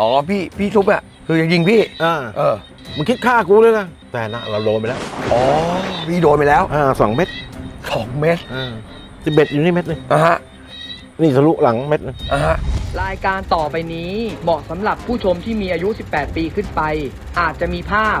อ๋อพี่พี่ทุบอะคือจะยิงพี่อ่าเออมึงคิดฆ่ากูเลยนะแต่นะเราโดนไปแล้วอ๋อพี่โดนไปแล้วอ่าสองเม็ดสองเมตรอ่าสิบเอ็ดอยู่นี่เม็ดหนึงอะฮะนี่ทะลุหลังเม็ดหนึงอะฮะรายการต่อไปนี้เหมาะสำหรับผู้ชมที่มีอายุ 18 ปีขึ้นไป อาจจะมีภาพ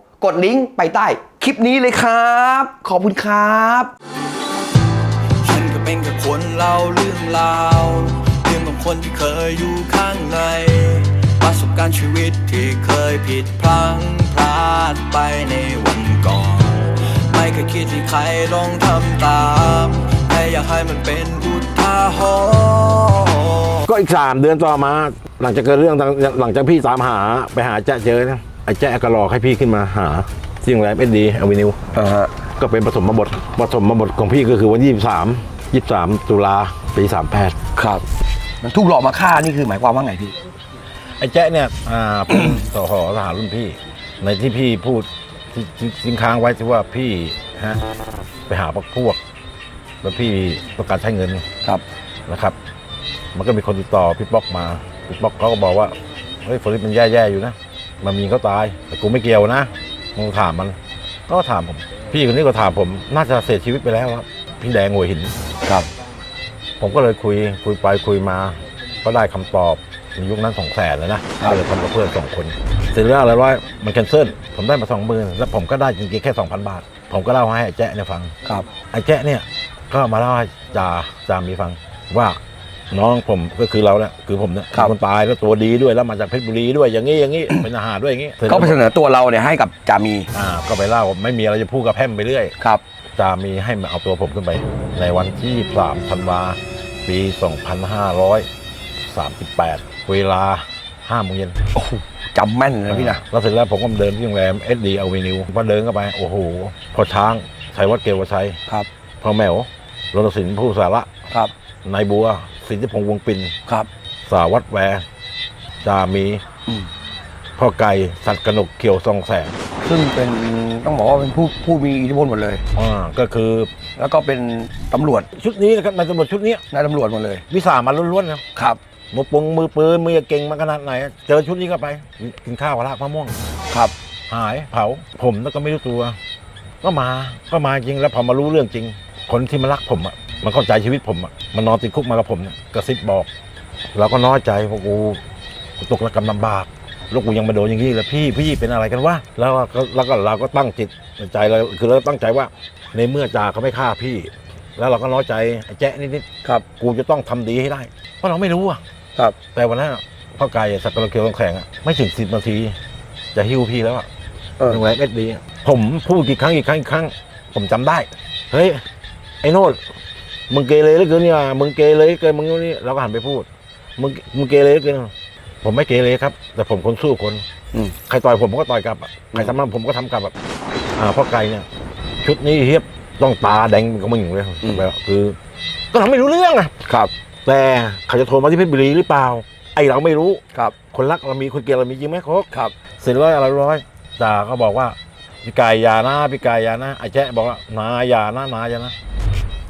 กดลิงก์ไปใต้คลิปนี้เลยครับ ขอบคุณครับฉันก็เป็นแค่คนเล่าเรื่องราวเรื่องของคนที่เคยอยู่ข้างในประสบการณ์ชีวิตที่เคยผิดพลั้งพลาดไปในวันก่อน ไม่เคยคิดที่ใครลองทำตามแค่อยากให้มันเป็นอุทาหรณ์ ก็อีกสามเดือนต่อมา หลังจากเกิดเรื่องหลังจากพี่ตามหาไปหาแจ๊ะเจอนะ ไอ้แจ๊ะก็หลอกให้พี่ขึ้นมาหาที่โรงแรมเอ็ดดีอเวนิวอ่าฮะก็เป็นผสมบทผสมบทของพี่ก็คือวันยี่สามยี่สามตุลาปีสามแปดครับมันทุกหลอกมาฆ่านี่คือหมายความว่าไงพี่ ไอ้แจ๊ะเนี่ยอ่าเป็นสหทหารรุ่นพี่ ในที่พี่พูดที่ที่ทิ้งค้างไว้ที่ว่าพี่ฮะไปหาพวกพวก แล้วพี่ต้องการใช้เงินครับ นะครับ มันก็มีคนติดต่อพี่ป๊อกมาพี่ป๊อกเขาก็บอกว่าเฮ้ยฟริปมันแย่ๆอยู่นะ มันมีเขาตาย แต่กูไม่เกี่ยวนะมึงถามมัน ก็ถามผม พี่คนนี้ก็ถามผม น่าจะเสียชีวิตไปแล้วครับพี่แดงหัวหินครับ ผมก็เลยคุยคุยไปคุยมา ก็ได้คำตอบในยุคนั้นสองแสนเลยนะก็เลยทำกับเพื่อนสองคนเสร็จแล้วอะไรร้อยมันแคนเซิลผมได้มาสองหมื่นแล้วผมก็ได้จริงๆแค่สองพันบาท ผมก็เล่าให้ไอ้แจ๊ะเนี่ยฟัง ครับ ไอ้แจ๊ะเนี่ยก็มาเล่าให้จ่าจ่ามีฟังว่า น้องผมก็คือเราเนี่ยคือผมเนี่ยครับ คนตายแล้วตัวดีด้วยแล้วมาจากเพชรบุรีด้วยอย่างนี้อย่างนี้ เป็นอาหารด้วยอย่างนี้เขาไปเสนอตัวเราเนี่ยให้กับจามีอ่าก็ไปเล่าไม่มีอะไรจะพูดกับแพร่มไปเรื่อย ครับจะมีให้มาเอาตัวผมขึ้นไป ในวันที่ 3 ธันวา ปี 2538 เวลา5โมงเย็นโอ้โหจำแม่นเลยนะพี่นะ แล้วเสร็จแล้วผมก็เดินที่โรงแรมเอสดีอเวนิวพอเดินเข้าไป โอ้โห พอช้างชัยวัฒน์เกลวชัยครับ พ่อแมวรณสินผู้สาระ ครับ นายบัว สินธิพงษ์วงปินครับ สาวัตรแวร์จามีอืม พ่อไก่สัตว์กนกเขียวซองแสงซึ่งเป็นต้องบอกว่าเป็นผู้ผู้มีอิทธิพลหมดเลย อ่าก็คือแล้วก็เป็นตำรวจชุดนี้นะครับนายตำรวจชุดนี้นายตำรวจหมดเลยวิสามันล้วนๆนะครับมือปงมือปืนมือเก่งมาขนาดไหน เจอชุดนี้ก็ไป กินข้าวกับลากมะม่วง ครับ หายเผาผมแล้วก็ไม่รู้ตัว ก็มาก็มาจริงแล้วพอมารู้เรื่องจริง คนที่มารักผมอะ มันเข้าใจชีวิตผมอะมันนอนติดคุกมากับผมเนี่ยกระซิบบอก เราก็น้อยใจว่ากูกูตกระกำลำบากแล้วกูยังมาโดนอย่างนี้เลยพี่พี่เป็นอะไรกันวะแล้วก็แล้วก็เราก็ตั้งจิตใจเราคือเราตั้งใจว่า ในเมื่อจ่าเขาไม่ฆ่าพี่ แล้วเราก็น้อยใจไอ้แจ๊ะนิดครับๆกูจะต้องทำดีให้ได้ เพราะเราไม่รู้อะครับ แต่วันนั้นอะพ่อไก่สักกระเคียวต้องแข่งอะไม่ถึงสิบนาที จะหิ้วพี่แล้วอะ เออโรงแรมเอสดีอะผมพูดกี่ครั้งกี่ครั้งกี่ครั้ง ผมจำได้ เฮ้ย ไอ้โนด มึงเกเรเหลือเกินเนี่ยมึงเกเรเหลือเกินมึงนี่เราก็หันไปพูด มึงมึงเกเรเหลือเกินผมไม่เกเรครับ แต่ผมคนสู้คนอืม ใครต่อยผมผมก็ต่อยกลับอะใครทำมันผมก็ทำกลับอะอ่าพ่อไก่เนี่ย ชุดนี้เฮียบต้องตาแดงก็มึงเลยแบบคือ ก็เราไม่รู้เรื่องอะครับแต่เขาจะโทรมาที่เพชรบุรีหรือเปล่า ไอเราไม่รู้ ครับคนรักเรามีคนเกลียดเรามีจริงไหมโคก ครับ เสร็จแล้วอะไรร้อยจ่าก็บอกว่าพี่กายอยานะพี่กายอยานะไอ้แจ๊ะบอกว่านาอยานะนาอยานะ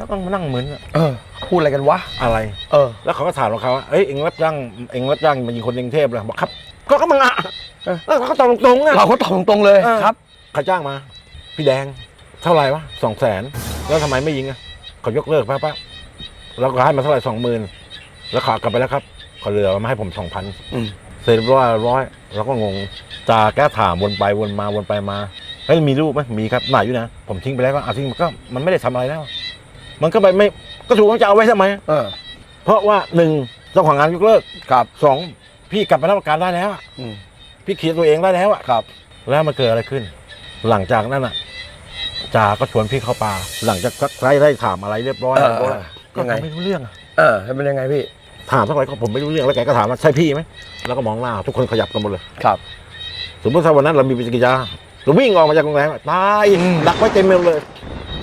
แล้วก็มานั่งเหมือนอะเออ พูดอะไรกันวะ อะไร เออ แล้วเขาก็ถามของเขาว่าเอ้ยเอ็งรับจ้างเอ็งรับจ้างมายิงคนกรุงเทพเลยบอกครับ ก็ก็มึงอะเออแล้วเขาก็ตอบตรงๆอะเราก็ตอบตรงๆเลยเออครับใครจ้างมา พี่แดง เท่าไหร่วะสองแสนแล้วทำไมไม่ยิงอะเขายกเลิกป่ะป่ะแล้วก็ให้มาเท่าไหร่สองหมื่นแล้วขากลับไปแล้วครับเขาเหลือมาให้ผมสองพันอืม เสร็จเรียบร้อยร้อยเราก็งงจ่าแก้ถามวนไปวนมาวนไปมาเฮ้ยมีรูปไหมมีครับไหนอยู่นะผมทิ้งไปแล้วก็เอาทิ้งมันก็มันไม่ได้ทำอะไรแล้ว มันก็ไปไม่ก็ถูกมันจะเอาไว้ทำไม เออ เพราะว่าหนึ่งเจ้าของงานยกเลิกครับ สองพี่กลับไปรับประกันได้แล้วอะอืมพี่เคลียร์ตัวเองได้แล้วอะครับ แล้วมันเกิดอะไรขึ้น หลังจากนั้นอะจ่าก็ชวนพี่เข้าป่า หลังจากไล่ไล่ถามอะไรเรียบร้อยเออเรียบร้อยเออก็ยังไงทำไม่รู้เรื่องอะเออเป็นยังไงพี่ถามเท่าไหร่ก็ผมไม่รู้เรื่องแล้วแกก็ถามว่าใช่พี่ไหมแล้วก็มองหน้าทุกคนขยับกันหมดเลย ครับ สมมติถ้าวันนั้นเรามีปฏิกิริยาเราวิ่งออกมาจากโรงแรมตายอืมดักไว้เต็มไปหมดเลย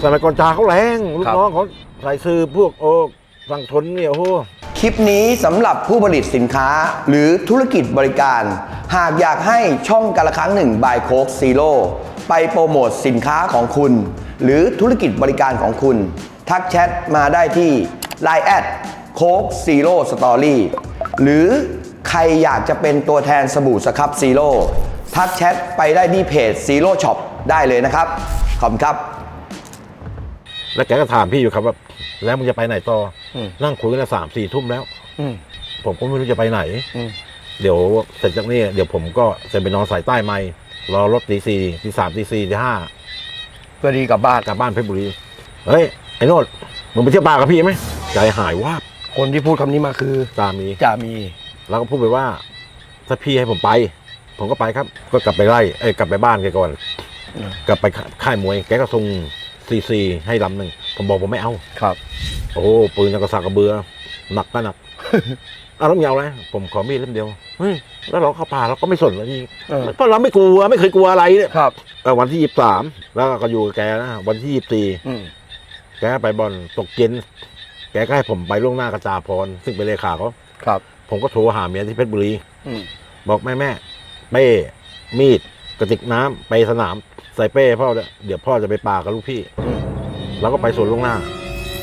สมัยก่อนจ่าเขาแรงลูครักบน้องเขาใส่ซื้อพวกโอ้สั่งชนเนี่ยโอ้โหคลิปนี้สำหรับผู้ผลิตสินค้าหรือธุรกิจบริการ หากอยากให้ช่องกันละครั้งหนึ่งบายโคกซีโร่ไปโปรโมทสินค้าของคุณ หรือธุรกิจบริการของคุณ ทักแชทมาได้ที่ Line แอดโคกซีโร่สตอรี่หรือใครอยากจะเป็นตัวแทนสบู่สครับซีโร่ทักแชทไปได้ที่เพจซีโร่ช็อปได้เลยนะครับ ขอบคุณครับ แล้วแกก็ถามพี่อยู่ครับว่าแล้วมึงจะไปไหนต่ออม นั่งคุยกันสามสี่ทุ่มแล้ว อืมผมก็ไม่รู้จะไปไหน อืมเดี๋ยวเสร็จจากนี้เดี๋ยวผมก็จะไปนอนสายใต้ไม่รอรถตีสี่ตีสามตีสี่ตีห้าเพื่อดีกลับบ้านกลับบ้านเพชรบุรีเฮ้ยไอ้โนดมึงไปเที่ยวป่ากับพี่ไหมใจหายว่าบคนที่พูดคำนี้มาคือตามมีจะมี แล้วก็พูดไปว่า ถ้าพี่ให้ผมไป ผมก็ไปครับ ก็กลับไปไล่เอ้ยกลับไปบ้านแกก่อน อืม กลับไปค่ายมวย แกก็ส่ง ซีซีให้ลำหนึ่งผมบอกผมไม่เอา ครับ โอ้โหปืนยังกระสักกระเบือ หนักก็หนัก เอาแล้วมึงเอาอะไรผมขอมีดเล่มเดียวเฮ้ยแล้วเราเข้าป่าเราก็ไม่สนเลยนี่เออ เพราะเราไม่กลัวไม่เคยกลัวอะไรเนี่ยครับ เออวันที่ยี่สามแล้วก็อยู่กับแกนะวันที่ยี่สี่อืมแกไปบอลตกเย็นแกก็ให้ผมไปล่วงหน้ากระจาพร ซึ่งเป็นเลขาเขาครับ ผมก็โทรหาเมียที่เพชรบุรี อืมบอกแม่แม่เป้มีดกระติกน้ำไปสนาม ใส่เป้พ่อเนี่ยเดี๋ยวพ่อจะไปป่ากับลูกพี่อืมแล้วก็ไปสวนล่วงหน้า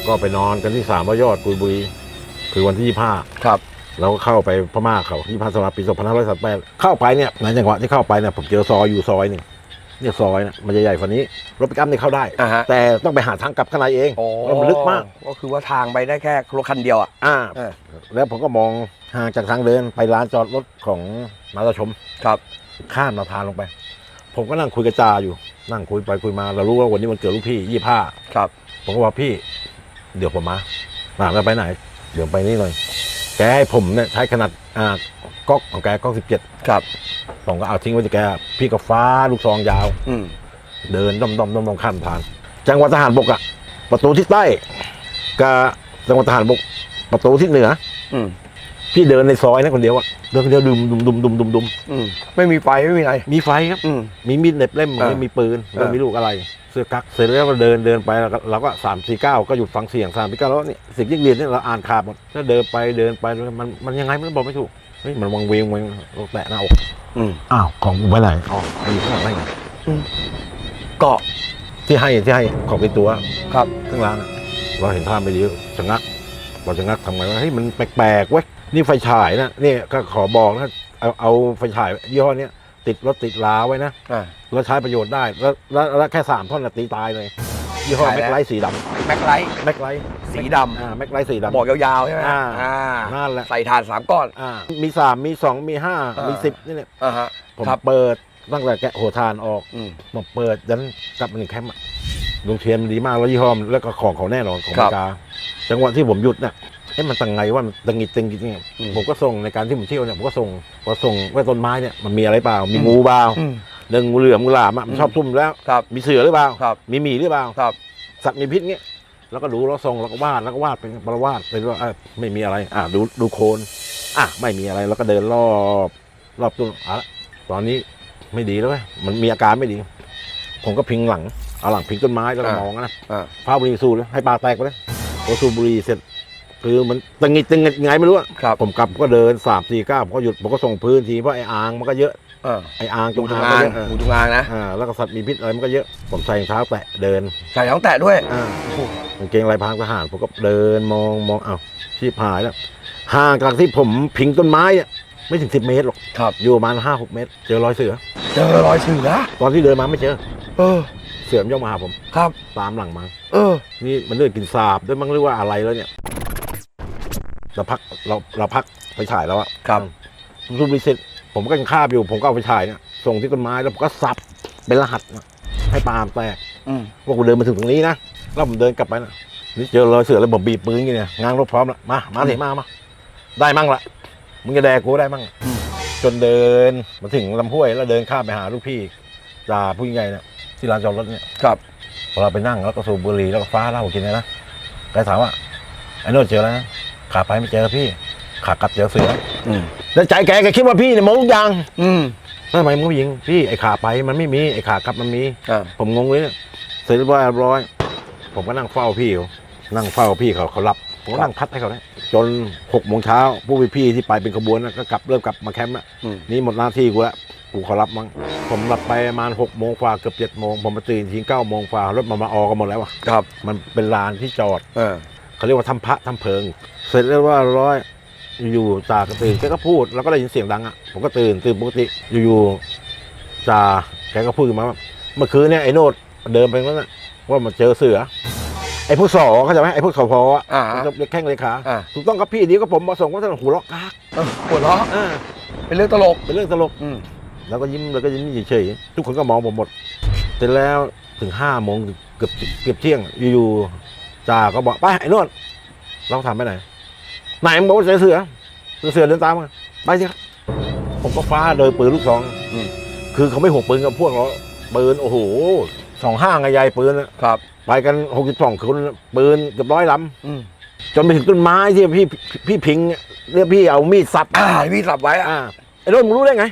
ก็ไปนอนกันที่สามร้อยยอดกุยบุรีคือวันที่ยี่ห้าครับเราก็เข้าไปพม่าเขาที่พันสมาปีสองพันห้าร้อยสามแปดเข้าไปเนี่ยในจังหวะที่เข้าไปเนี่ยผมเจอซอยอยู่ซอยหนึ่งเนี่ยซอยเนี่ยมันจะใหญ่กว่านี้ รถปิกอัพนี่เข้าได้ อ่าฮะ แต่ต้องไปหาทางกลับข้างในเองเพราะมันลึกมาก ก็คือว่าทางไปได้แค่รถคันเดียวอะ อ่า เออ แล้วผมก็มองห่างจากทางเดินไปร้านจอดรถของนาตาชม ครับ ข้ามสะพานลงไป ผมก็นั่งคุยกับจาอยู่ นั่งคุยไปคุยมาเรารู้ว่าวันนี้มันเกิดลูกพี่ยี่ห้าครับ ผมก็บอกพี่ เดี๋ยวผมมาหนาไปไหน เดี๋ยวไปนี่เลยแกให้ผมเนี่ยใช้ขนาดอ่าก๊อกของแกก๊อกสิบเจ็ดครับ ผมก็เอาทิ้งไว้ที่แก พี่ก็ฟ้าลูกซองยาว อืมเดินด้อมด้อมด้อมด้อมข้ามสะพาน จังหวัดทหารบกอะประตูทิศใต้กับจังหวัดทหารบก ประตูทิศเหนือ อืม พี่เดินในซอยนะคนเดียวอะเดินคนเดียวดุมดุมดุมดุมดุมดุมอืมไม่มีไฟไม่มีอะไรมีไฟครับ อืม มีมีดเหน็บเล่มเออไม่มีปืนเออไม่มีลูกอะไร เสื้อกั๊กเสร็จแล้วก็เดินเดินไปแล้วก็เราก็สามสี่เก้าก็หยุดฟังเสียงสามสี่เก้าแล้วนี่สิ่งที่เรียนเนี่ยเราอ่านขาดหมดก็เดินไปเดินไปมันมันยังไงมันบอกไม่ถูกเฮ้ยมันวังเวงวังเราแตะหน้าอกอืม อ้าวของกูไปไหนอ๋ออยู่ข้างหลังได้ไงเกาะที่ให้ที่ให้ของเป็นตัวครับเครื่องรางอะเราเห็นท่าไม่ดีชะงักพอชะงักทำไงวะเฮ้ยมันแปลกๆเว้ย นี่ไฟฉายนะนี่ก็ขอบอกนะเอาเอาไฟฉายยี่ห้อเนี้ยติดรถติดลาไว้นะอ่า แล้วใช้ประโยชน์ได้แล้วแล้วแล้วแค่สามท่อนน่ะตีตายเลยยี่ห้อขายแม็แล้ว กไลท์สีดแม็กไลท์ำแม็กไลท์สีดำอ่าแม็กไลท์สีดำ บอกยาวๆใช่ไหมอ่า อ่านั่นแหละใส่ถ่านสามก้อน อ่ามีสามมีสองมีห้าอ่ามี มีสิบนี่เนี่ยอ่าฮะผมครับเปิดตั้งแต่แกะหัวทานออก อืม มาเปิดยันกลับมาหนึ่งแคมป์อะลุงเทียนมันดีมากแล้วยี่ห้อมนแล้วก็ของเขาแน่นอนของคอรับเมริกา จังหวะที่ผมหยุดเนี่ย เอ๊ะมันตังไงว่ามันตังงิดตังงิดเนี่ยอืมผมก็ส่งในการที่ผมเที่ยวเนี่ยผมก็ส่งพอส่งว่าต้นไม้เนี่ยมันมีอะไรเปล่า มีงูเปล่าอืมเรื่องงูเหลือมงูหลามอะมันอืมชอบซุ่มแล้วครับมีเสือหรือเปล่าครับมีหมีหรือเปล่าครับสัตว์มีพิษเงี้ยแล้วก็ดูแล้วส่งแล้วก็วาดแล้วก็วาดเป็นประวาดเป็นว่าเอ้ยไม่มีอะไร อะดูดูโคนอะไม่มีอะไรแล้วก็เดินรอบรอบตัวอะตอนนี้ไม่ดีแล้วเว้ยมันมีอาการไม่ดี ผมก็พิงหลังเอาหลังพิงต้นไม้แล้วก็อ่ามองนะอ่าฟ้าบุหรีสูดเลยให้ปลาแตกไปเลยพอสูบบุหรีเสร็จ คือมันตึงงิดตึงงิดไงไม่รู้อะครับ ผมกลับก็เดินสามสี่เก้าผมก็หยุดผมก็ส่งพื้นทีเพราะไอ้อ่างมันก็เยอะอ่าไอ้อ่างจงูงจงอางอาก็งเยอะเอองูจงอางนะอ่าแล้วก็สัตว์มีพิษอะไรมันก็เยอะผมใส่รองเท้าแตะเดินใส่ท้องแตะด้วยอ่ากางเกงลายพรางทหารผมก็เดินมองมองอ้าวชีพหายแล้วห่างจากที่ผมพิงต้นไม้อะไม่ถึงสิบเมตรหรอกครับ อยู่ประมาณห้าหกเมตร เจอรอยเสือ เจอรอยเสือตอนที่เดินมาไม่เจอ เออ เสือมันย่องมาหาผมครับ ตามหลังมา เออ นี่มันเลื่อนกินสาบด้วยมั้งหรือว่าอะไรแล้วเนี่ย เราพักเราเราพักไปฉายแล้วอะครับ รูปรีเซ็ตผมก็ยังคาบอยู่ ผมก็เอาไปฉายเนี่ยส่งที่ต้นไม้แล้วผมก็สับเป็นรหัสนะให้ปาล์มแตกอืมว่ากูเดินมาถึงตรงนี้นะแล้วผมเดินกลับไปนะนี่เจอรอยเสือแล้วผมบีบปืนอย่างเงี้ยงางรถพร้อมละมามาเถอะมามาได้มั่งละมึงจะแดกกูได้มั่งอืมจนเดินมาถึงลำห้วยแล้วเดินข้ามไปหาลูกพี่จ่าผู้ใหญ่เนี่ยที่ร้านจอดรถเนี่ย ครับพอเราไปนั่งแล้วก็สูบบุหรี่แล้วก็ฟ้าเหล้ากินเลยนะแกถามว่าไอ้โนนเจอแล้วนะ ขาไปไม่เจอพี่ขากลับเจอเสืออืมแล้วใจแกแกคิดว่าพี่เนี่ยโมทุกอย่างอืม ทำไมมึงไม่ยิงพี่ไอ้ขาไปมันไม่มีไอ้ขากลับมันมีอ่าผมงงเลยเนี่ยเสร็จเรียบร้อยเรียบร้อย ผมก็นั่งเฝ้าพี่เขานั่งเฝ้าพี่เขาเขารับผมก็นั่งพัดให้เขาเนี่ยจนหกโมงเช้าผู้พี่ๆที่ไปเป็นขบวนน่ะก็กลับเริ่มกลับมาแคมป์อะอืม นี่หมดหน้าที่กูละกูขอรับมั้ง ผมหลับไปประมาณหกโมงกว่าเกือบเจ็ดโมง ผมมาตื่นทีเก้าโมงกว่ารถมามาออกันหมดแล้วอะครับ มันเป็นลานที่จอด เออ เขาเรียกว่าทำพระทำเพลิง เสร็จแล้วว่าร้อยอยู่ๆจ่าก็ตื่นแกก็พูด แล้วก็ได้ยินเสียงดังอะผมก็ตื่นตื่นปกติอยู่ๆจ่าแกก็พูดขึ้นมาว่าเมื่อคืนเนี่ยไอ้โนดเดินไปนั่นน่ะว่ามาเจอเสือ ไอ้พวกสอเขาใจไหมไอ้พวกสอพออะอ่ามันก็เรียกแข้งเลยขาอ่า ถูกต้องครับพี่เดียวก็ผมมาส่งว่าท่านหัวเราะกากเออหัวเราะอ่าเป็นเรื่องตลก เป็นเรื่องตลก อืมแล้วก็ยิ้มแล้วก็ยิ้มเฉยๆทุกคนก็มองผมหมด เสร็จแล้วถึงห้าโมงเกือบเกือบเที่ยง อยู่ๆจ่าก็บอกไปไอ้โนดเราทำไปไหน ไหนมึงบอกว่าเสือเสือเสือเสือเดินตามมาไปสิครับผมก็ฟ้าเดินปืนลูกซองอืมคือเขาไม่ห่วงปืนกับพวกเราปืนโอ้โหสองห้างใหญ่ปืนน่ะครับไปกันหกสิบสองคนปืนเกือบร้อยลอืมำจนไปถึงต้นไม้ที่พี่พี่พิงเนี่ยเรียกพี่เอามีดสับอ่าพี่สับไว้อะอ่าไอ้โดนมึงรู้ได้ไง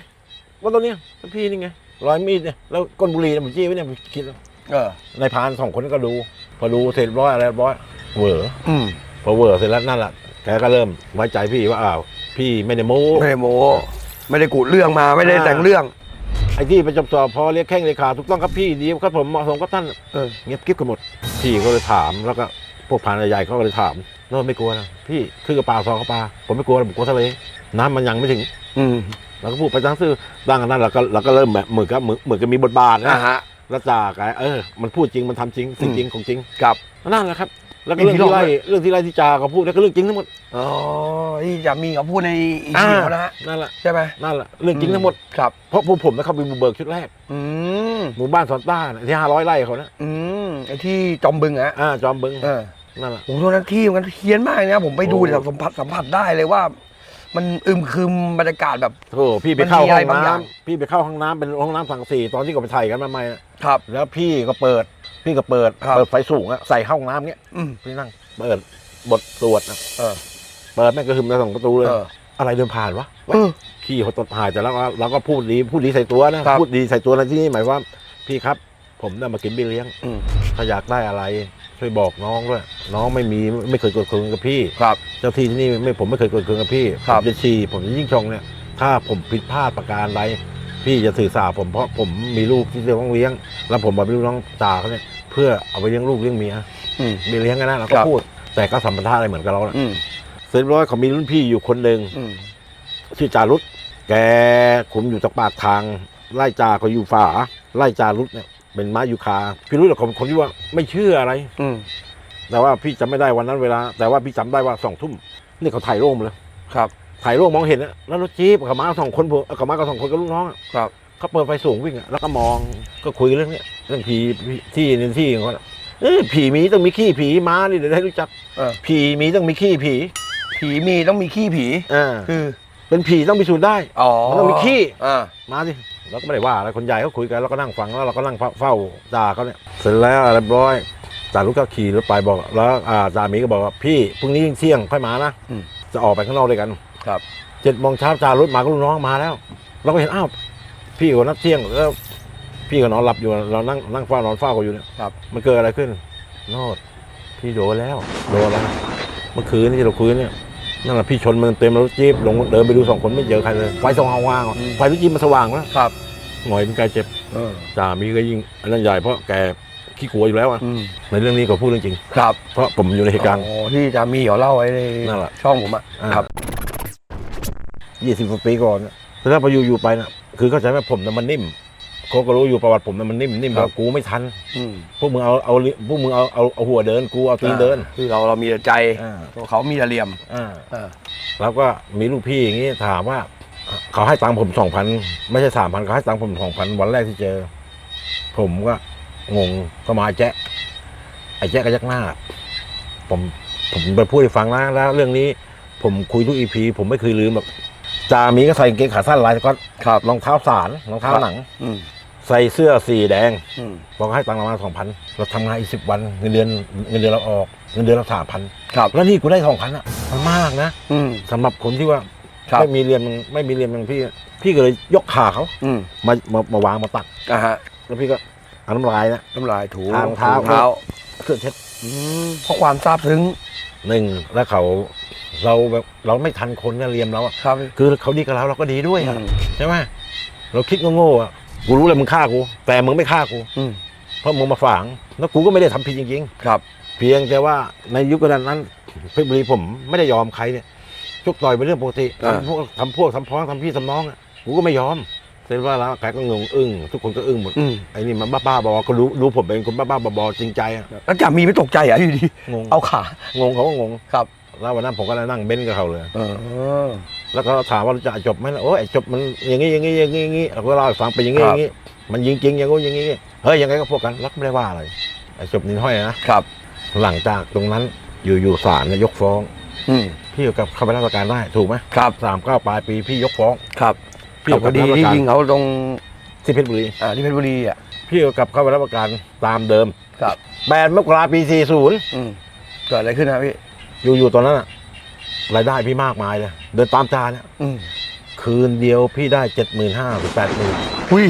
ว่าตัวเนี้ยเป็นพี่นี่ไงรอยมีดเนี่ยแล้วก้นบุหรี่เนี่ยผมจี้ไว้เนี่ยผมคิดแล้วเออนายพรานสองคนก็ดู พอดูเสร็จเรียบร้อยอะไรเรียบร้อยเหวออืมพอเวอร์เสร็จแล้วนั่นแหละ แกก็เริ่มไว้ใจพี่ว่าอ้าวพี่ไม่ได้โม้ ไม่ได้โมไม่ได้กูดเรื่องมาไม่ได้อ่าแต่งเรื่อง ไอ้ที่ไปจบสอบพอเรียกแข้งเรียกขาถูกต้องครับพี่ดีครับผมเหมาะสมกับท่านเออ เงียบกิ๊บกันหมดพี่ก็เลยถามแล้วก็พวกพรานใหญ่ๆเขาก็เลยถามโน้ตไม่กลัวนะพี่คือกระเป๋าซองกระปาผมไม่กลัวนะผมกลัวทะเลน้ำมันยังไม่ถึงอืมเราก็พูดไปทั้งซื่อดังนั้นเราก็เราก็เริ่มแบบเหมือนกับเหมือนเหมือนกับมีบทบาทอ่านะฮะ แล้วจ่าไกเออ มันพูดจริงมันทำจริงสิ่งจริงของจริง กับ นั่นแหละครับ แล้วก็มีเรื่องพี่ที่ไล่ลองด้วยเรื่องที่ไล่ที่จ่าเขาพูดแล้วก็เรื่องจริงทั้งหมดอ๋อที่จะมีเขาพูดในอีพีเขานะฮะนั่นแหละใช่ไหมนั่นแหละเรื่องจริงทั้งหมดครับเพราะพวกผมนะเขาเป็นบุกเบิกชุดแรกอืมหมู่บ้านสอนต้าน่ะที่ห้าร้อยไร่เขานะอืมไอ้ที่จอมบึงอะอ่าจอมบึงเออนั่นแหละผมโทษนะที่มันเฮี้ยนมากนะผมไปดูโอ้เนี่ยสัมผัสสัมผัสได้เลยว่า มันอึมครึมบรรยากาศแบบโอ้พี่ไปเข้ามันมีห้อะไรองบางอย่างน้ำพี่ไปเข้าห้องน้ำเป็นห้องน้ำสังกะสีตอนที่เขาไปถ่ายกันมาใหม่น่ะครับ แล้วพี่ก็เปิด พี่ก็เปิดครับ เปิดไฟสูงอะใส่ห้องน้ำเนี้ยอืมพี่นั่ง เปิดบทสวดอะเออ เปิดแม่งก็หึมในสองประตูเลย เออ อะไรเดินผ่านวะเออขี้เขาตดหายแต่แล้วก็เราก็พูดดีพูดดีใส่ตัวนะครับ พูดดีใส่ตัวในที่นี่หมายว่า พี่ครับ ผมเนี่ยมากินเบี้ยเลี้ยง อืมถ้าอยากได้อะไร ช่วยบอกน้องด้วย น้องไม่มีไม่เคยกดเคืองกับพี่ ครับ เจ้าที่ที่นี่ไม่ผมไม่เคยกดเคืองกับพี่ครับผมจะชีผมจะยิ่งชงเนี่ย ถ้าผมผิดพลาดประการใดพี่จะสื่อสารผมเพราะผมมีลูกที่จะต้องเลี้ยง แล้วผมบอกไม่รู้น้องจ่าเขาเนี่ย เพื่อเอาไปเลี้ยงลูกเลี้ยงเมียอืม มีเลี้ยงกันนะเราคก็รับ พูด แต่ก็สัมปทานอะไรเหมือนกับเราแหละอืมเสร็จเรียบร้อยเขามีรุ่นพี่อยู่คนหนึ่งอืมชื่อจารุตแกคุมอยู่ตรงปากทางไล่จ่าเขาอยู่ฝาไล่จารุตเนี่ยเป็นม้ายูคาพี่รู้แต่คนคนที่ว่าไม่เชื่ออะไร อืมแต่ว่าพี่จำไม่ได้วันนั้นเวลา แต่ว่าพี่จำได้ว่าสองทุ่มนี่เขาถ่ายรูปเลย ครับถ่ายรูปมองเห็นอะแล้วรถจี๊ปกับม้าสองคนผมกับม้ากับสองคนกับลูกน้องอะครับ เขาเปิดไฟสูงวิ่งอะแล้วก็มองก็คุยเรื่องเนี้ยเรื่องผีผีที่ในที่ของเขาอะเอ้ยผีมีต้องมีขี้ผีม้านี่เดี๋ยวได้รู้จักเออ ผีมีต้องมีขี้ผีผีมีต้องมีขี้ผีอ่าคือเป็นผีต้องพิสูจน์ได้ อ๋อมันต้องมีขี้ อ่ามาสิเราก็ไม่ได้ว่าอะไรคนใหญ่เขาคุยกันเราก็นั่งฟังแล้วเราก็นั่งเฝ้าจ่าเขาเนี่ยเสร็จแล้วเรียบร้อยจ่าลูกก็ขี่รถไปบอก แล้วอ่าจ่าหมีก็บอกว่าพี่พรุ่งนี้เที่ยงค่อยมานะอืมจะออกไปข้างนอกด้วยกันครับ เจ็ดโมงเช้าจ่ารถมาก็ลูกน้องมาแล้ว เราก็เห็นอ้าว พี่ก็นัดเที่ยงแล้วพี่ก็นอนหลับอยู่เรานั่งนั่งเฝ้านอนเฝ้ากันอยู่เนี่ยครับ มันเกิดอะไรขึ้นโนดพี่โดนแล้วโดนแล้วเมื่อคืนนี่ที่เราคุยเนี่ยนั่นแหละพี่ชนมันเต็มรถจี๊ปลงเดินไปดูสองคนไม่เจอใครเลยไฟสว่างว่างๆอะไฟรถจี๊ปมันสว่างแล้วครับหน่อยเป็นกายเจ็บเออจ่ามีก็ยิ่งอันนั้นใหญ่เพราะแกขี้กลัวอยู่แล้วอะอืมในเรื่องนี้ก็พูดเรื่องจริง ครับ เพราะผมอยู่ในเหตุการณ์อ๋อที่จะมีเขาเล่าไว้ในนั่นแหละช่องผมอะอ่าครับยี่สิบกว่าปีก่อนน่ะแล้วพออยู่อยู่ไปนะ คือเข้าใจไหมผมน่ะมันนิ่มเขาก็รู้อยู่ประวัติผมน่ะมันนิ่มนิ่มครัแล้บ วกูไม่ทัน อืมพวกมึงเอาเอาพวกมึงเอาเอาเอาหัวเดินกูเอาตีนเดิน คือเราเรามีแต่ใจอ่า ตัวเขามีแต่เหลี่ยมอ่า อ่าแล้วก็มีลูกพี่อย่างนี้ถามว่า เขาให้ตังค์ผมสองพันไม่ใช่สามพันเขาให้ตังค์ผมสองพันวันแรกที่เจอ ผมก็งงก็มาไอ้แจ๊ะไอ้แจ๊ะก็ยักหน้า ผมผมไปพูดให้ฟังนะแล้วเรื่องนี้ ผมคุยทุกอีพีผมไม่เคยลืมแบบ จามีก็ใส่กางเกงขาสั้นลายสก็อตครับรองเท้าสารรองเท้าหนัง อืมใส่เสื้อสีแดงอืมบอกให้ตังค์เรามาสองพันเราทำงานอีกสิบวันเงินเดือนเงินเดือนเราออกเงินเดือนเราสามพันครับแล้วนี่กูได้สองพันอะมันมากนะอืม สำหรับคนที่ว่าครับ ไม่มีเรียนมันไม่มีเรียนมันพี่ พี่ก็เลยยกขาเขาอืมมามามาวางมาตัก อ่าฮะแล้วพี่ก็เอาน้ำลายนะ น้ำลายถูทารองเท้าเท้าเครื่องเช็ด อืมเพราะความซาบซึ้ง หนึ่งแล้วเขาเราแบบเราไม่ทันคนเนี่ยเรียมเราอะครับ คือเขาดีกับเราเราก็ดีด้วยอะอืม ใช่ไหมเราคิดโง่ๆอะกูรู้เลยมึงฆ่ากู แต่มึงไม่ฆ่ากู อืมเพราะมึงมาฝังแล้วกูก็ไม่ได้ทำผิดจริงครับ ๆ เพียงแต่ว่าในยุคนั้นนั้นเพชรบุรีผมไม่ได้ยอมใครเนี่ยชกต่อยเป็นเรื่องปกติอ่า ทำพวกทำพวกทำพ้องทำพี่ทำน้องอะกูก็ไม่ยอม เสร็จว่าแล้วใครก็งงอึ้งทุกคนก็อึ้งหมดอืม ไอ้นี่มันบ้าๆบอๆก็รู้รู้ผมเป็นคนบ้าๆบอๆจริงใจอะแล้วจ่ามีไม่ตกใจเหรอะอยู่ดีงงเอาขางงเขาก็งงครับแล้ววันนั้นผมก็เลยนั่งเบ้นกับเขาเลย เออ แล้วก็ถามว่าจะจบไหมโอ้ยไอ้จบมันอย่างงี้อย่างงี้อย่างงี้อย่างงี้เราก็เล่าให้ฟังไปอย่างงี้คอรับ ย่างงี้มันยิงจริงอย่างงู้อย่างงี้เฮ้ยยังไงก็พวกกันรักไม่ได้ว่าอะไรไอ้จบนินห้อยนะครับ หลังจากตรงนั้นอยู่อยู่ศาลเนี่ยยกฟ้อง อืมพี่กับเข้าไปรับประกันได้ถูกไหมครับสามเก้าปลายปีพี่ยกฟ้อง ครับ พี่กับคดีที่ยิงเขาตรงที่เพชรบุรีอ่าที่เพชรบุรีอะพี่กับเข้าไปรับประกันตามเดิมครับแปดมกราปีสี่ศูนย์อืมเกิดอะไรขึ้นนะพี่อยู่อยู่ตอนนั้นอะรายได้พี่มากมายเลยเดินตามจานเนี่ยอืมคืนเดียวพี่ได้เจ็ดหมื่นห้าหรือแปดหมื่นอุ้ย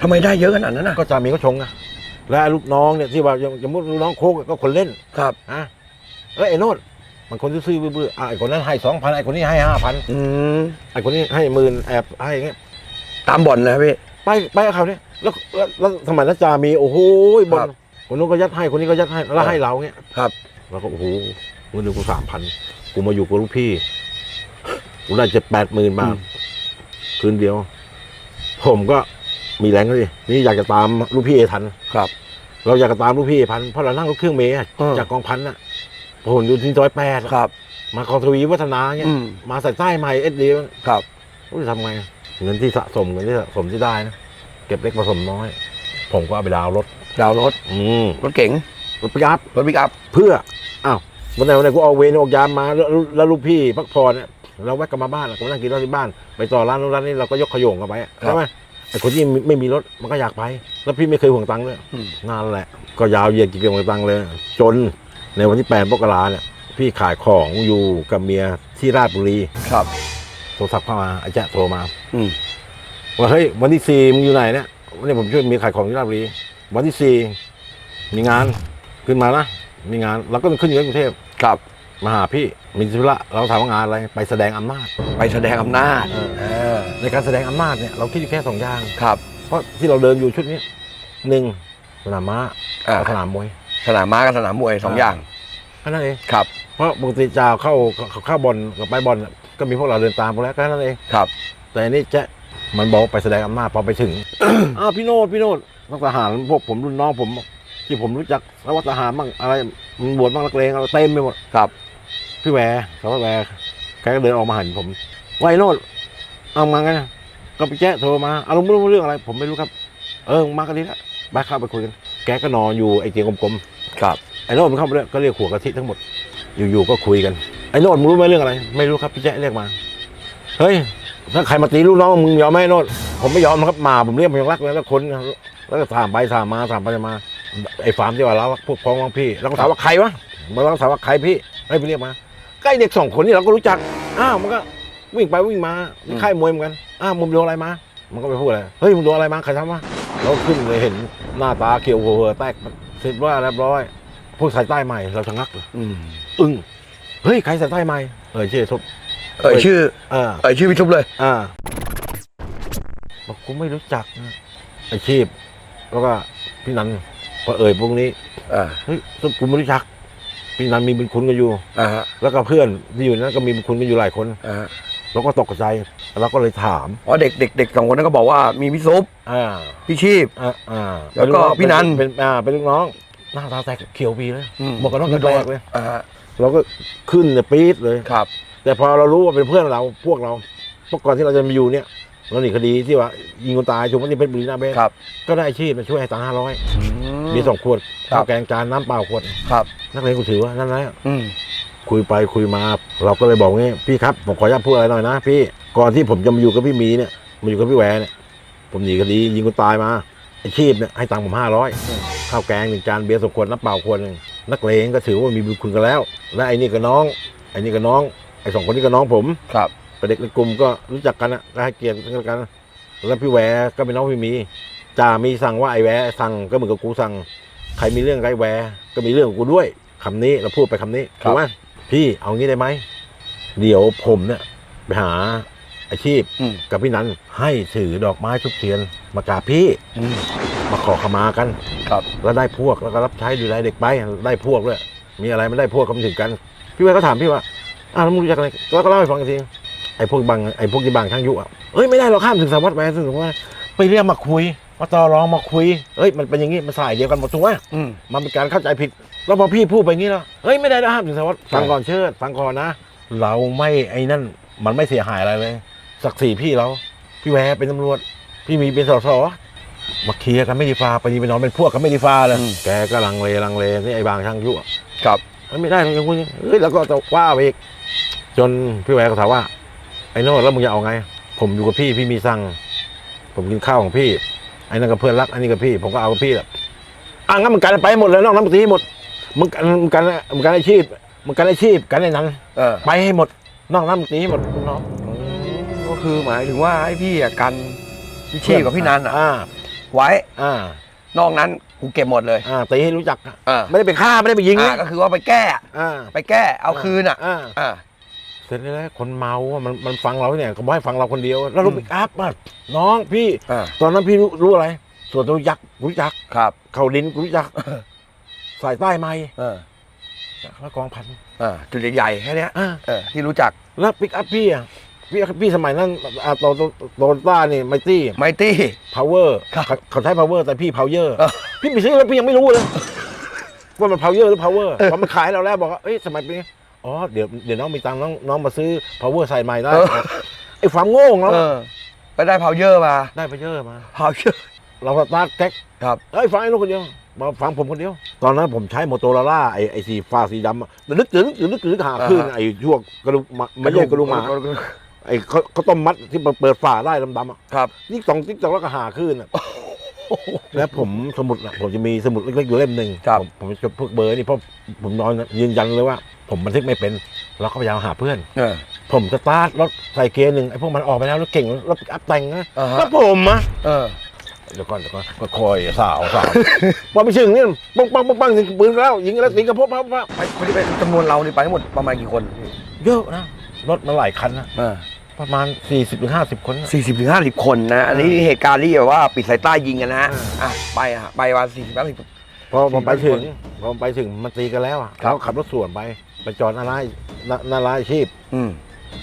ทำไมได้เยอะขนาดนั้นน่ะก็จามีก็ชงอะและลูกน้องเนี่ยที่ว่าอย่างสมมติลูกน้องโคกก็คนเล่นครับอะเอ้ยไอ้โนด มันคนซื่อๆบื้อๆอะไอ้คนนั้นให้สองพันไอ้คนนี้ให้ห้าพันอืมไอ้คนนี้ให้หมื่นแอบให้อย่างเงี้ยตามบ่อนเลยครับพี่ ไปไปกับเขาเนี่ยแล้วแล้วแล้วสมัยนั้นจามีโอ้โหบอครัลบ คนนู้นก็ยัดให้คนนี้ก็ยัดให้แล้วให้เราเงี้ยครับแล้วก็โอ้โหเงินเดือนกูสามพันกูมาอยู่กับลูกพี่กูได้เจ็ดแปดหมื่นบาทคืนเดียว ผมก็มีแรงเลยนี่อยากจะตามลูกพี่เอทัน ครับ เราอยากจะตามลูกพี่พันธุ์เพราะเรานั่งรถเครื่องเมย์อะอืมจากกองพันน่ะ ผมอยู่ที่ซอยแปดอะครับ มาคลองทวีวัฒนาเงี้อืยมมาใส่ใต้ใหม่เอ็ดดีครับจะทำไง เงินที่สะสมเงินที่สะสมที่ได้นะเก็บเล็กผสมน้อย ผมก็เอาไปดาวน์รถ ดาวน์รถอืมรถเก๋งรถปิกอัพรถปิกอัพเพื่ออ้าววันไหนวันไหนกูเอาเวรออกยามมาแล้วแล้วแล้วลูกพี่พักผ่อนเนี่ยเราแวะกลับมาบ้านเราก็มานั่งกินเหล้าที่บ้าน ไปต่อร้านนู้นร้านนี้เราก็ยกขยงกันไปใช่ไหมไอ้คนที่ไม่มีรถมันก็อยากไป แล้วพี่ไม่เคยห่วงตังค์เลย อืมนั่นแหละก็ยาวเหยียดกี่เกี่ยวกับตังค์เลย จน ในวันที่แปดมกราเนี่ยพี่ขายของอยู่กับเมียที่ราชบุรีครับ โทรศัพท์เข้ามาไอ้แจ๊ะโทรมา อืมว่าเฮ้ยวันที่สี่มึงอยู่ไหนเนี่ยวันนี้ผมช่วยเมียขายของที่ราชบุรี วันที่สี่มีงานขึ้นมานะมีงานเราก็ขึ้นอยู่ที่กรุงเทพครับ มาหาพี่มีธุระเราถามว่างานอะไรไปแสดงอำนาจ ไปแสดงอำนาจเออเออในการแสดงอำนาจเนี่ยเราคิดอยู่แค่สองอย่าง ครับ เพราะที่เราเดินอยู่ชุดนี้หนึ่งสนามม้าอ่ากับสนามมวย สนามม้ากับสนามมวยสองอย่างแค่นั้นเองครับ เพราะปกติจะเข้าเข้าเข้าบอลกับไปบอลเนี่ยก็มีพวกเราเดินตามพวกแล้วแค่นั้นเองครับ แต่อันนี่แจ๊ะมันบอกไปแสดงอำนาจพอไปถึงอ้าวพี่โนดพี่โนดนักทหารพวกผมรุ่นน้องผม ที่ผมรู้จักสารวัตรทหารบ้างอะไรมันบวชบ้างนักเลงอะไรเต็มไปหมดครับ พี่แหวร์สารวัตรแหวร์แกก็เดินออกมาหันผมว่าไอ้โนดเอามาไงก็ไปแจ๊ะโทรมาอารมณ์ไม่รู้เรื่องอะไร ผมไม่รู้ครับ เออมากันดีละไปเข้าไปคุยกัน แกก็นอนอยู่ไอ้เตียงกลมๆครับไอ้โนดมันเข้ามาเรื่องก็เรียกหัวกะทิทั้งหมด อยู่ๆก็คุยกันไอ้โนดมึงรู้ไหมเรื่องอะไร ไม่รู้ครับพี่แจ๊ะเรียกมาเฮ้ยถ้าใครมาตีลูกน้องมึงยอมไหมไอ้โนดผมไม่ยอมนะครับมาผมเรียกผมยังรักเลยแล้วคนแล้วก็ถามไปถามมาถามไปมา ไอ้ฟาร์มที่ว่าเราพวกพ้องน้องพี่แล้วก็ถามว่าใครวะมันก็ถามว่าใครพี่ให้ไปเรียกมาใกล้เด็กสองคนนี่เราก็รู้จักอ้าวมันก็วิ่งไปวิ่งมามีค่ายมวยเหมือนกันอ้าวมึงโดนอะไรมามันก็ไปพูดอะไรเฮ้ยมึงโดนอะไรมาใครทำวะ เราก็ขึ้นเลยเห็นหน้าตาเขียวหัวเหอแตกเสร็จว่าเรียบร้อย พวกสายใต้ใหม่เราชะงักเลยอืมอึ้งเฮ้ยใครสายใต้ใหม่เออชื่อทุบเอ่ยชื่ออ่าเอ่ยชื่อพี่ทุบเลย อ่าบอกกูไม่รู้จักนะอาชีพ แล้วก็พี่นันพอเอ่ยพวกนี้อ่าเฮ้ยทุบกูไม่รู้จักพี่นันมีบุญคุณกันอยู่อ่าฮะแล้วก็เพื่อนที่อยู่นั้นก็มีบุญคุณกันอยู่หลายคนอ่าฮะเราก็ตกใจ เราก็เลยถามอ๋อเด็กเด็กเด็กสองคนนั้นก็บอกว่ามีพี่ซุปอ่าพี่ชีพ อ่าอ่าแล้วก็เป็พี่นันเป็นเป็นอ่าเป็นลูกน้องหน้าตาแตกเขียวปีเลยอืมหมวกกันน็อกแตกเลยอ่าฮะเราก็ขึ้นเนี่ยปี๊ดเลยครับ แต่พอเรารู้ว่าเป็นเพื่อนเราพวกเราเมื่อก่อนที่เราจะมาอยู่เนี่ยเราหนีคดีที่ว่ายิงคนตายถูกไหมที่เพชรบุรีหน้าเบสครับก็ได้อาชีพมาช่วยให้ตังค์ห้าร้อยอืมีสองขวดครับข้าวแกงจานน้ำเปล่าขวดครับนักเรียนกูถือว่านั่นแหละอืมคุยไปคุยมา เราก็เลยบอกงี้พี่ครับผมขออนุญาตพูดอะไรหน่อยนะพี่ ก่อนที่ผมจะมาอยู่กับพี่หมีเนี่ยมาอยู่กับพี่แหวนเนี่ยผมหนีคดียิงคนตายมาอาชีพเนี่ยให้ตังค์ผมห้าร้อยข้าวแกงหนึ่งจานเบียร์สองขวดน้ำเปล่าขวดหนึ่งนักเลงก็ถือว่ามีบุญคุณกันแล้ว และไอ้นี่ก็น้องไอ้นี่ก็น้องไอ้สองคนนี้ก็น้องผมครับเป็นเด็กในกลุ่มก็รู้จักกันนะก็ให้เกียรติกันแล้วพี่แหวก็เป็นน้องพี่มีจ่ามีสั่งว่าไอ้แหวสั่งก็เหมือนกับกูสั่งใครมีเรื่องกับไอ้แหวก็มีเรื่องกับกูด้วยคำนี้เราพูดไปคำนี้ครับถูกไหมพี่เอางี้ได้ไหมเดี๋ยวผมเนี่ยไปหา อาชีพอืม กับพี่นันให้ถือดอกไม้ทุกเทียนมากราบพี่อืมมาขอขมากัน ครับแล้วได้พวกแล้วก็รับใช้ดูแลเด็กไปได้พวกด้วยมีอะไรไม่ได้พวกก็ไม่ถึงกัน พี่แววก็ถามพี่ว่าอ้าวแล้วมึงรู้จักอะไรแล้วก็เล่าให้ฟังอีกทีไอ้พวกบางไอ้พวกที่บางช่างยุอะเอ้ยไม่ได้เราข้ามถึงสารวัตรแม่ถึงว่าไปเรียกมาคุยมาต่อรองมาคุยเอ้ยมันเป็นอย่างงี้มันสายเดียวกันหมดถูกไหมอืม มันเป็นการเข้าใจผิด แล้วพอพี่พูดไปงี้แล้วเฮ้ยไม่ได้นะห้ามถึงสารวัตรฟังก่อนเชิดฟังก่อนนะ เราไม่ไอ้นั่นมันไม่เสียหายอะไรเลย ศักดิ์ศรีพี่เรา พี่แวร์เป็นตำรวจ พี่มีเป็นสสมาเคลียร์กันไม่ดีฟ้าไปนี่ไปนอนเป็นพวกกันไม่ดีฟ้าเลยอืมแกก็ลังเลลังเลนี่ไอ้บางช่างยุอะครับมันไม่ได้ทำอย่างนี้เฮ้ยแล้วก็จะว่าไปอีกจนพี่แวร์ก็ถามว่า ไอ้โน่แล้วมึงจะเอาไง ผมอยู่กับพี่พี่มีสั่งผมกินข้าวของพี่ไอ้นั่นกับเพื่อนรักอันนี้กับพี่ ผมก็เอากับพี่แหละอะงั้นมึงกันไปหมดเลยนอกนั้นมึงตีให้หมดมึงกันมึงกันมึงกันอาชีพมึงกันอาชีพกันไอ้นั้นเออไปให้หมด นอกนั้นมึงตีให้หมดน้อง ก็คือหมายถึงว่าให้พี่อะกันพี่ชีพกับพี่นันอะอ่าไว้อ่านอกนั้นกูเก็บหมดเลยอ่าตีให้รู้จักอะอ่าไม่ได้ไปฆ่าไม่ได้ไปยิงอ่านะก็คือว่าไปแก้อ่าไปแก้เอาคืนอะอ่าอ่า เสร็จแล้วคนเมาอะมันมันฟังเราเนี่ยเขาบอกให้ฟังเราคนเดียว แล้วรถอืม ปิกอัพอะน้องพี่ อ่าตอนนั้นพี่รู้รู้อะไร ส่วนตัวยักษ์รู้จัก ครับเขาดินกูรู้จัก สายใต้ไม้เออแล้วกองพันอ่าจุดใหญ่ๆแค่เนี้ยอ่าเออที่รู้จักแล้วปิกอัพพี่อะ พี่พี่สมัยนั้นอ่าโตโตโตต้านี่ไมตี้ไมตี้ พาวเวอร์ครับเขาใช้พาวเวอร์แต่พี่พาวเยอร์เออ พี่ไปซื้อแล้วพี่ยังไม่รู้เลยว่ามันพาวเยอร์หรือพาวเวอร์พอมันขายเราแล้วบอกว่าเอ้ยสมัยนี้อ๋อเดี๋ยวเดี๋ยวน้องมีตังค์น้องน้องมาซื้อพาวเวอร์ใส่ใหม่ได้เออไอ้ความโง่ของเราเออ ไปได้พาวเยอร์มาได้พาวเยอร์มา พาวเยอร์เราก็ตาร์ทแก๊กครับ เอ้ยฟังไอ้ลูกคนเดียวมาฟังผมคนเดียว ตอนนั้นผมใช้โมโตโรล่าไอ้ไอ้สีฟ้าสีดำอะลึกลึกลึกลึกลึกหาขึ้นไอ้ช่วงกระดูกหมาไม่ใช่กระดูกหมา ไอ้เขาเขาต้มมัดที่เปิดฝาได้ดำๆอะครับ นี่สองติ๊กตอกแล้วก็หาขึ้นอะแล้วผมสมุดอะผมจะมีสมุดเล็กๆอยู่เล่มหนึ่งครับ ผมผมจะพวกเบอร์นี่เพราะผมนอนยืนยันเลยว่า ผมบันทึกไม่เป็นเราก็พยายามหาเพื่อน เออ ผมสตาร์ทรถใส่เกียร์หนึ่งไอ้พวกมันออกไปแล้วรถเก่งรถอัพแต่งนะอ่าฮะ แล้วผมอะเออเดี๋ยวก่อนเดี๋ยวก่อนก็คอยสาวสาวพอไปถึงนี่ปังปังปังปังยิงปืนแล้วยิงแล้วยิงกระพบพับพับไปคนที่เป็นจำนวนเรานี่ไปทั้งหมดประมาณกี่คนเยอะนะรถมาหลายคันนะเออ ประมาณ 40ถึง50คนนะสี่สิบถึงห้าสิบคนนะ อันนี้เหตุการณ์ที่แบบว่าปิดสายใต้ยิงกันนะฮะอ่าอะไปอะไปวันสี่สิบห้าสิบ พอผมไปถึงคน พอผมไปถึงมันตีกันแล้วอะครับเขาขับรถสวนไปไปจอดหน้าร้านหน้าหน้าร้านอาชีพอืม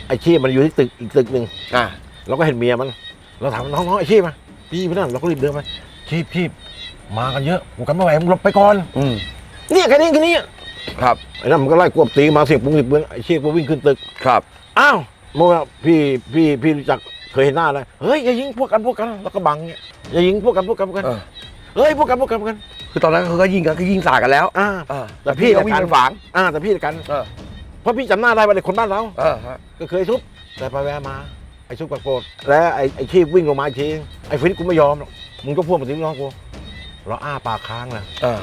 ไอาชีพมันอยู่ที่ตึกอีกตึกหนึ่งอะเราก็เห็นเมียมัน เราถามน้องน้องอาชีพมาพี่ไปนั่นเราก็รีบเดินไปชีพชีพมากันเยอะกูกันไม่ไหวมึงหลบไปก่อนอืมเนี่ยแค่นี้แค่นี้ครับไอ้นั่นมันก็ไล่กวบตีมาเสียงปุ้งสิบเบื้องไอ้ชีพก็วิ่งขึ้นตึกครับอ้าว เมื่อพี่พี่พี่รู้จักเคยเห็นหน้าเลยเฮ้ยอย่ายิงพวกกันพวกกันแล้วก็บังเนี่ยอย่ายิงพวกกันพวกกันพวกกันเออ เฮ้ยพวกกันพวกกันพวกกันคือตอนนั้นเขาก็ยิงกันก็ยิงสาดกันแล้วอ่าอ่าแต่แต่พี่พี่ก็วิ่งจัดไปการฝางอ่าแต่พี่กันเออเพราะพี่จำหน้าได้ว่าเด็กคนบ้านเรา เออฮะก็เคยทุบแต่ไปแวะมาไอ้ชุบกระโปดแล้วไอ้ไอ้ชีพวิ่งลงมาอีกทีไอ้ฟินกูไม่ยอมหรอกมึงก็พูดมาถึงน้องกูเราอ้าปากค้างนะเออ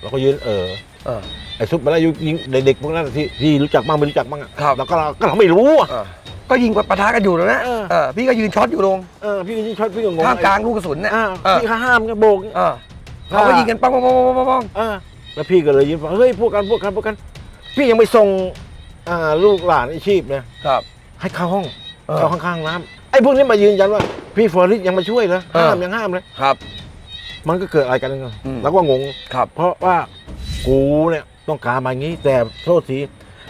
เราก็ยืนเออ เออ ไอ้ซุปมาแล้วยิงเด็กๆพวกนั้นที่ที่รู้จักบ้างไม่รู้จักบ้างอะครับเราก็เราก็เราไม่รู้อะเออก็ยิงปะทะกันอยู่แล้วนะเออ เออพี่ก็ยืนช็อตอยู่ลงเออพี่ก็ยิงช็อตพี่ก็งงท่ามกลางลูกกระสุนเนี่ยอ่าเออพี่เขาห้ามก็โบก เออเขาก็ยิงกันปังปังปังปังปังปัง เออแล้วพี่ก็เลยยิ้มว่าเฮ้ยพวกกันพวกกันพวกกัน พี่ยังไม่ส่งอ่าลูกหลานอาชีพเนี่ยครับ ให้เข้าห้องเออเข้าข้างๆน้ำไอ้พวกนี้มายืนยันว่า พี่ฟอริสยังมาช่วยเลยเออ ห้ามยังห้ามเลยครับ มันก็เกิดอะไรกันกันอืม แล้วก็งง ครับ เพราะว่า กูเนี่ยต้องการมาอย่างนี้ แต่โทษที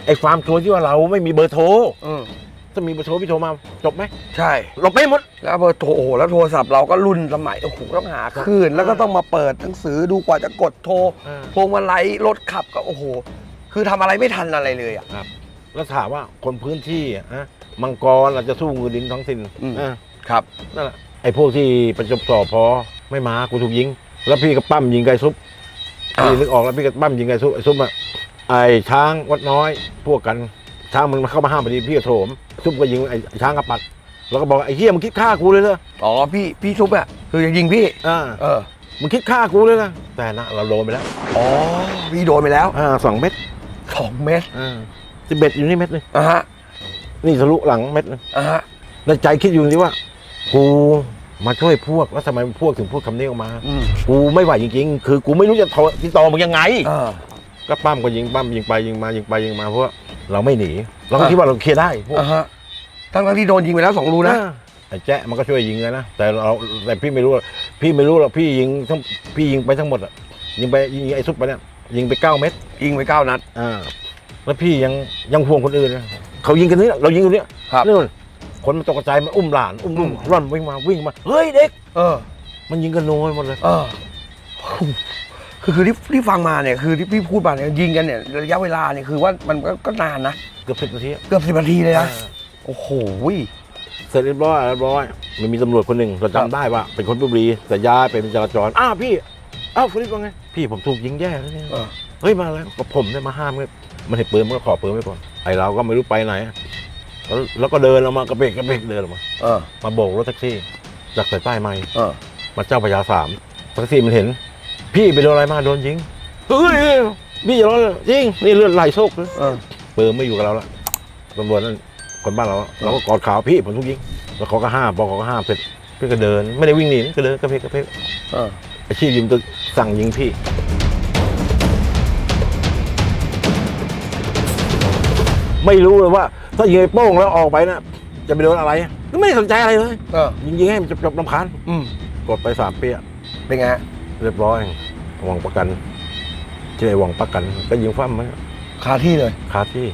ไอ้ความชัวร์ที่ว่าเราไม่มีเบอร์โทรอืมถ้ามีเบอร์โทรพี่โทรมาจบไหมใช่ หลบไปหมด แล้วเบอร์โทรโอ้โหแล้วโทรศัพท์เราก็รุ่นสมัยโอ้โหต้องหาคลื่นแล้วก็ต้องมาเปิดหนังสือดูกว่าจะกดโทรเออพวงมาลัยรถขับก็โอ้โห คือทำอะไรไม่ทันอะไรเลยอะแล้วถามว่าคนพื้นที่อะนะมังกรอาจจะสู้มือดินท้องถิ่นอืม อะครับ นั่นแหละไอ้พวกที่ประจบสอบพอไม่มากูถูกยิง แล้วพี่ก็ปั้มยิงไก่ซุปอ่า พี่นึกออกแล้วพี่ก็ปั้มยิงไก่ซุปไอ้ซุปอะไอ้ช้างวัดน้อยพวกกันช้างมันเข้ามาห้ามพอดีพี่ก็โถมซุปก็ยิงไอ้ช้างกระปัด แล้วก็บอกว่าไอ้เหี้ยมึงคิดฆ่ากูเลยเหรออ๋อพี่พี่ทุบอะคือจะยิงพี่อ่าเออมึงคิดฆ่ากูเลยนะแต่นะเราโดนไปแล้วอ๋อพี่โดนไปแล้วอ่าสองเม็ดสองเมตรอ่าสิบเอ็ดอยู่นี่เม็ดเลยอะฮะนี่ทะลุหลังเม็ดเลยอะฮะแล้วใจคิดอยู่นี่ว่า กู มาช่วยพวกแล้วทำไมพวกถึงพูดคำนี้ออกมา อืมกูไม่ไหวจริงๆ คือกูไม่รู้จะโทรติดต่อมึงยังไง เออ ก็ปั้มก็ยิงปั้มยิงไปยิงมายิงไปยิงมาเพราะว่าเราไม่หนี เราก็อะคิดว่าเราเคลียร์ได้พวกอะฮะทั้งๆที่โดนยิงไปแล้วสองรูนะอ่าไอ้แจ๊ะมันก็ช่วยยิงเลยนะแต่เราแต่พี่ไม่รู้หรอกพี่ไม่รู้หรอกพี่ยิงทั้งพี่ยิงไปทั้งหมดอะยิงไปยิงไอ้ซุปไปเนี่ยยิงไปเก้าเม็ดยิงไปเก้านัด อ่าแล้วพี่ยังยังห่วงคนอื่นนะเขายิงกันนี่เรายิงกันเนี้ยครับ นู่น คนมันตกใจมันอุ้มหลาน อุ้มลูกอืมร่อนวิ่งมาวิ่งมา เฮ้ยเด็ก เออ มันยิงกันโนยหมดเลย เออ คือคือที่ที่ฟังมาเนี่ยคือที่พี่พูดมาเนี่ยยิงกันเนี่ยระยะเวลาเนี่ยคือว่ามันก็ก็นานนะเกือบสิบนาทีอะเกือบสิบนาทีเลยนะอ่าโอ้โหเสร็จเรียบร้อยเรียบร้อย มันมีตำรวจคนหนึ่งเราครับจำได้ว่า เป็นคนบุรีแต่ย้ายไปเป็นจราจรอ้าวพี่อ้าวฟริปว่าไงพี่ผมถูกยิงแย่แล้วเนี่ยเออเฮ้ยมาแล้วก็ผมเนี่ยมาห้ามเนี่ยมันเห็นปืนมันก็ขอปืนไว้ก่อนไอเราก็ไม่รู้ไปไหน แล้วแล้วก็เดินออกมากระเบกกระเบกเดินออกมา เออมาโบกรถแท็กซี่จากสายใต้มาเออมาเจ้าพระยาสามแท็กซี่มันเห็น พี่ไปโดนอะไรมาโดนยิงเฮ้ยพี่อย่าร้อนเลยจริงนี่เลือดไหลโชกเลยเออ ปืนไม่อยู่กับเราละตำรวจนั่นคนบ้านเราอะเราก็กอดขาพี่ผมทุกยิงแล้วเขาก็ห้ามพอเขาก็ห้ามเสร็จพี่ก็เดินไม่ได้วิ่งหนีนะก็เดินกระเพกกระเพกเออ อาชีพยิงตัวสั่งยิงพี่ ไม่รู้เลยว่าถ้ายิงไอ้โป้งแล้วออกไปนะจะไปโดนอะไรก็ไม่ได้สนใจอะไรเลยเออยิงยิงให้มันจบจบลำคาญอืมกดไปสามเปี้ยเป็นไงฮะเรียบร้อยหวังประกันชื่อไอ้หวังประกัน ก็ยิงฟั่มมันคาที่เลยคาที่